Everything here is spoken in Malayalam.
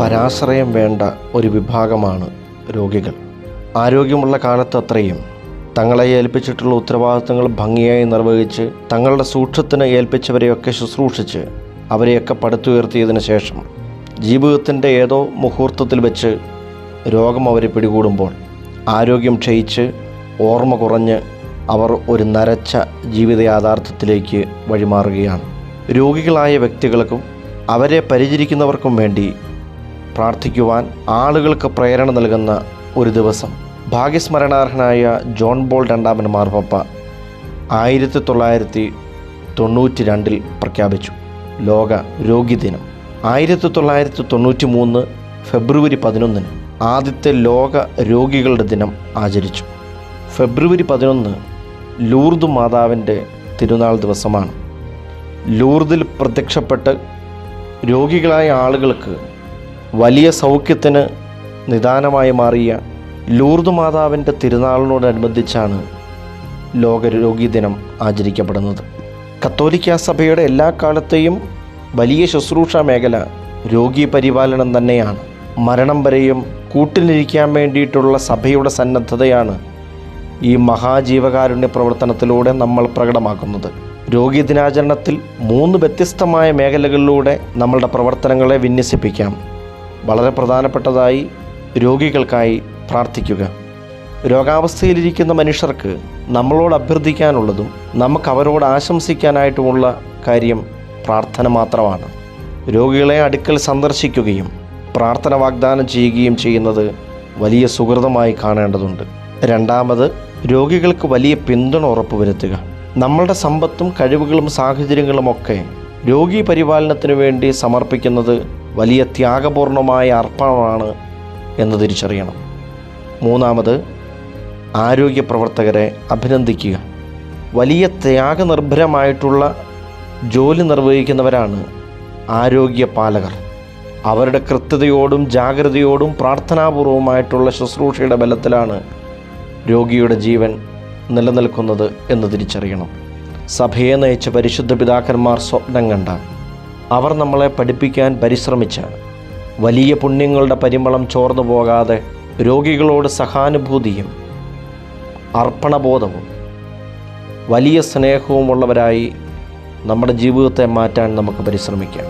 പരാശ്രയം വേണ്ട ഒരു വിഭാഗമാണ് രോഗികൾ. ആരോഗ്യമുള്ള കാലത്ത് അത്രയും. തങ്ങളെ ഏൽപ്പിച്ചിട്ടുള്ള ഉത്തരവാദിത്തങ്ങൾ ഭംഗിയായി നിർവഹിച്ച് തങ്ങളുടെ സൂക്ഷ്മത്തിന് ഏൽപ്പിച്ചവരെയൊക്കെ ശുശ്രൂഷിച്ച് അവരെയൊക്കെ പടുത്തുയർത്തിയതിനു ശേഷം ജീവിതത്തിന്റെ ഏതോ മുഹൂർത്തത്തിൽ വെച്ച് രോഗം അവരെ പിടികൂടുമ്പോൾ ആരോഗ്യം ക്ഷയിച്ച് ഓർമ്മ കുറഞ്ഞ് അവർ ഒരു നരച്ച ജീവിത യാഥാർത്ഥ്യത്തിലേക്ക് വഴിമാറുകയാണ്. രോഗികളായ വ്യക്തികൾക്കും അവരെ പരിചരിക്കുന്നവർക്കും വേണ്ടി പ്രാർത്ഥിക്കുവാൻ ആളുകൾക്ക് പ്രേരണ നൽകുന്ന ഒരു ദിവസം. ഭാഗ്യസ്മരണാർഹനായ ജോൺ ബോൾ രണ്ടാമൻ മാർപ്പപ്പ ആയിരത്തി തൊള്ളായിരത്തി തൊണ്ണൂറ്റി രണ്ടിൽ പ്രഖ്യാപിച്ചു. ലോക രോഗി ദിനം. ആയിരത്തി തൊള്ളായിരത്തി തൊണ്ണൂറ്റി മൂന്ന് ഫെബ്രുവരി പതിനൊന്നിന് ആദ്യത്തെ ലോക രോഗികളുടെ ദിനം ആചരിച്ചു. ഫെബ്രുവരി പതിനൊന്ന് ലൂർദ് മാതാവിന്റെ തിരുനാൾ ദിവസമാണ്. ലൂർദിൽ പ്രത്യക്ഷപ്പെട്ട് രോഗികളായ ആളുകൾക്ക് വലിയ സൗഖ്യത്തിന് നിദാനമായി മാറിയ ലൂർദ് മാതാവിന്റെ തിരുനാളിനോടനുബന്ധിച്ചാണ് ലോകരോഗി ദിനം ആചരിക്കപ്പെടുന്നത്. കത്തോലിക്ക സഭയുടെ എല്ലാ കാലത്തെയും വലിയ ശുശ്രൂഷ മേഖല രോഗി പരിപാലനം തന്നെയാണ്. മരണം വരെയും കൂട്ടിലിരിക്കാൻ വേണ്ടിയിട്ടുള്ള സഭയുടെ സന്നദ്ധതയാണ് ഈ മഹാജീവകാരുണ്യ പ്രവർത്തനത്തിലൂടെ നമ്മൾ പ്രകടമാക്കുന്നത്. രോഗി ദിനാചരണത്തിൽ മൂന്ന് വ്യത്യസ്തമായ മേഖലകളിലൂടെ നമ്മളുടെ പ്രവർത്തനങ്ങളെ വിന്യസിപ്പിക്കാം. വളരെ പ്രധാനപ്പെട്ടതായി രോഗികൾക്കായി പ്രാർത്ഥിക്കുക. രോഗാവസ്ഥയിലിരിക്കുന്ന മനുഷ്യർക്ക് നമ്മളോട് അഭ്യർത്ഥിക്കാനുള്ളതും നമുക്ക് അവരോട് ആശംസിക്കാനായിട്ടുമുള്ള കാര്യം പ്രാർത്ഥന മാത്രമാണ്. രോഗികളെ അടുക്കൽ സന്ദർശിക്കുകയും പ്രാർത്ഥന വാഗ്ദാനം ചെയ്യുകയും ചെയ്യുന്നത് വലിയ സുഹൃതമായി കാണേണ്ടതുണ്ട്. രണ്ടാമത് രോഗികൾക്ക് വലിയ പിന്തുണ ഉറപ്പുവരുത്തുക നമ്മളുടെ സമ്പത്തും കഴിവുകളും സാഹചര്യങ്ങളുമൊക്കെ രോഗി പരിപാലനത്തിന് വേണ്ടി സമർപ്പിക്കുന്നത് വലിയ ത്യാഗപൂർണമായ അർപ്പണമാണ് എന്ന് തിരിച്ചറിയണം. മൂന്നാമത് ആരോഗ്യ പ്രവർത്തകരെ അഭിനന്ദിക്കുക. വലിയ ത്യാഗനിർഭരമായിട്ടുള്ള ജോലി നിർവഹിക്കുന്നവരാണ് ആരോഗ്യ പാലകർ. അവരുടെ കൃത്യതയോടും ജാഗ്രതയോടും പ്രാർത്ഥനാപൂർവമായിട്ടുള്ള ശുശ്രൂഷയുടെ ബലത്തിലാണ് രോഗിയുടെ ജീവൻ നിലനിൽക്കുന്നത് എന്ന് തിരിച്ചറിയണം. സഭയെ നയിച്ച പരിശുദ്ധ പിതാക്കന്മാർ സ്വപ്നം കണ്ട അവർ നമ്മളെ പഠിപ്പിക്കാൻ പരിശ്രമിച്ചാണ് വലിയ പുണ്യങ്ങളുടെ പരിമളം ചോർന്നു പോകാതെ രോഗികളോട് സഹാനുഭൂതിയും അർപ്പണബോധവും വലിയ സ്നേഹവുമുള്ളവരായി നമ്മുടെ ജീവിതത്തെ മാറ്റാൻ നമുക്ക് പരിശ്രമിക്കാം.